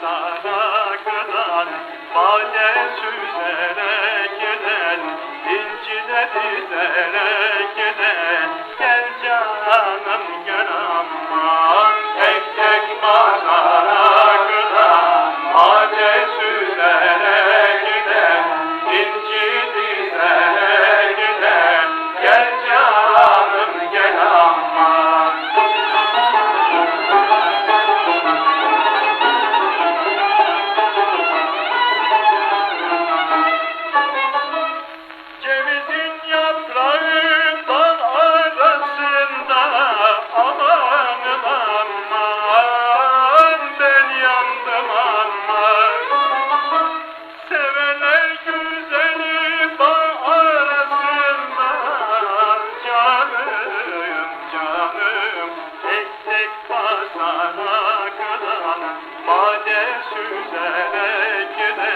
Pazara kadar Bade süzerek gelen incileri de basana kadar Made süzerek gider.